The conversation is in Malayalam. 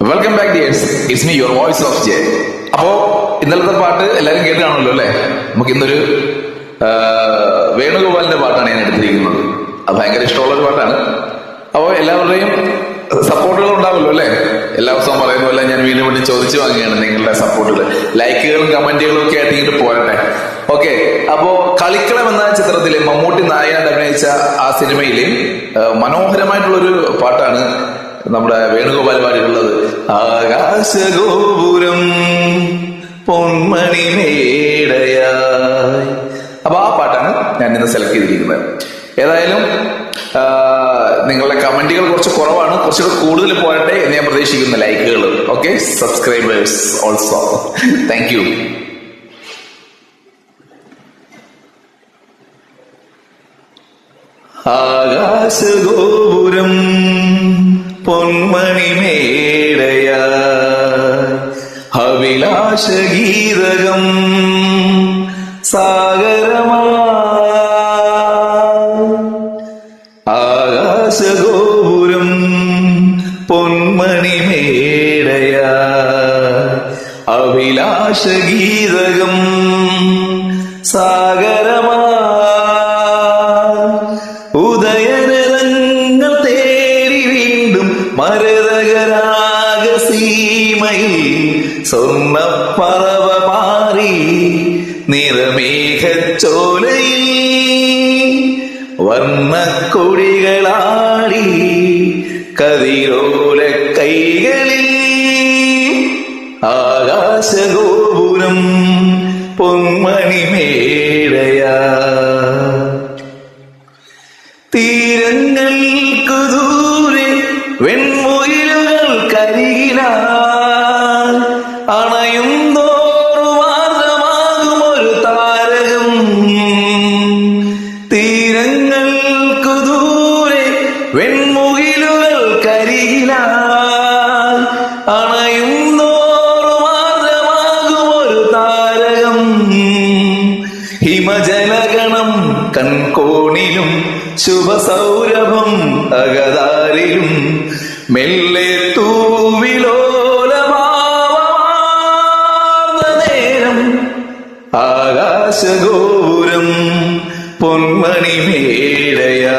Welcome back dears it's me your voice of J അപ്പോ ഇന്നലത്തെ പാട്ട് എല്ലാവരും കേട്ടാണല്ലോ കാണുമല്ലോ അല്ലെ? നമുക്ക് ഇന്നൊരു വേണുഗോപാലിന്റെ പാട്ടാണ് ഞാൻ എടുത്തിരിക്കുന്നത്. അത് ഭയങ്കര ഇഷ്ടമുള്ള ഒരു പാട്ടാണ്. അപ്പോൾ എല്ലാവരുടെയും സപ്പോർട്ടുകൾ ഉണ്ടാവുമല്ലോ അല്ലെ? എല്ലാ ദിവസവും പറയുന്ന പോലെ ഞാൻ വീണ്ടും വീണ്ടും ചോദിച്ചു വാങ്ങുകയാണ് നിങ്ങളുടെ സപ്പോർട്ടുകൾ ലൈക്കുകളും കമന്റുകളും ഒക്കെ ആയിട്ട് ഇങ്ങോട്ട് പോരട്ടെ. ഓക്കെ അപ്പോ കളിക്കളം എന്ന ചിത്രത്തിലെ മമ്മൂട്ടി നായകനായിട്ട് അഭിനയിച്ച ആ സിനിമയിലെ മനോഹരമായിട്ടുള്ളൊരു പാട്ടാണ് നമ്മുടെ വേണുഗോപാൽ പാടിയിട്ടുള്ളത് ആകാശഗോപുരം പൊന്മണി മേടയായി. അപ്പൊ ആ പാട്ടാണ് ഞാൻ ഇന്ന് സെലക്ട് ചെയ്തിരിക്കുന്നത്. ഏതായാലും നിങ്ങളുടെ കമന്റുകൾ കുറച്ച് കുറവാണ്. കുറച്ചുകൂടെ കൂടുതൽ പോരട്ടെ എന്ന് ഞാൻ പ്രതീക്ഷിക്കുന്ന ലൈക്കുകൾ. Okay subscribers also thank you Akashagopuram പൊന്മണി അഭിലാഷഗീതകം സാഗരമാ ആകാശഗോപുരം പൊന്മണി മേടയ അഭിലാഷഗീതകം സാഗരമാ വീണ്ടും മരതകരാഗ സീമയിൽ സ്വർണപ്പറവ മാറി നിറമേഘച്ചോലയിൽ വർണക്കൊടികളാടി കതിരോല കൈകളിൽ ആകാശഗോപുരം പൊന്മണി വെൺമുയിലുകൾ കരികില അണയും തോറുമാർഗമാകും ഒരു താരകം. തീരങ്ങൾക്കു ദൂരെ വെൺമുകിലുകൾ കരികില അണയും തോറുമാർഗമാകും ഒരു താരകം. ഹിമജലഗണം കൺകോണിലും ശുഭസൗരഭം അകതാരിലും മെല്ലെ ആകാശഗോപുരം പൊന്മണി മേടയാ